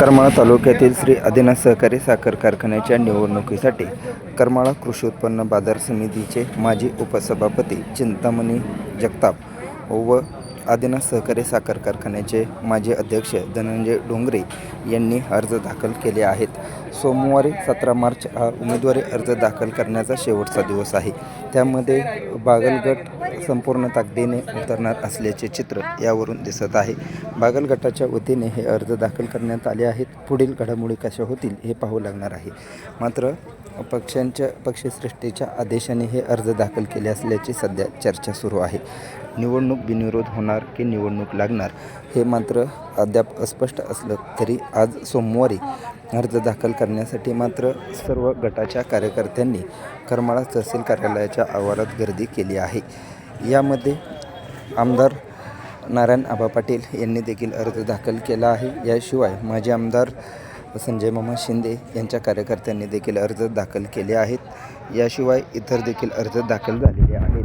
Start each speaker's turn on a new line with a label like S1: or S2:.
S1: करमाळा तालुक्यातील श्री आदिनाथ सहकारी साखर कारखान्याच्या निवडणुकीसाठी करमाळा कृषी उत्पन्न बाजार समितीचे माजी उपसभापती चिंतामणी जगताप व आदिनाथ सहकारी साखर कारखान्याचे माजी अध्यक्ष धनंजय डोंगरे यांनी अर्ज दाखल केले आहेत. सोमवारी सतरा मार्च हा उमेदवारी अर्ज दाखल करण्याचा शेवटचा दिवस आहे. त्यामध्ये बागलगट संपूर्ण ताकदीने उतरणार असल्याचे चित्र यावरून दिसत आहे. बागलगटाच्या वतीने हे अर्ज दाखल करण्यात आले आहेत. पुढील घडामोडी कशा होतील हे पाहू लागणार आहे. मात्र पक्षांच्या पक्षश्रेष्ठीच्या आदेशाने हे अर्ज दाखल केले असल्याची सध्या चर्चा सुरू आहे. निवडणूक बिनविरोध होणार की निवडणूक लागणार हे मात्र अद्याप अस्पष्ट असलं तरी आज सोमवारी अर्ज दाखल करण्यासाठी मात्र सर्व गटाच्या कार्यकर्त्यांनी करमाळा तहसील कार्यालयाच्या आवारात गर्दी केली आहे. यामध्ये आमदार नारायण आबा पाटील यांनी देखील अर्ज दाखल केला आहे. याशिवाय माजी आमदार संजय मामा शिंदे यांच्या कार्यकर्त्यांनी देखील अर्ज दाखल केले आहेत. याशिवाय इतर देखील अर्ज दाखल झालेले आहेत.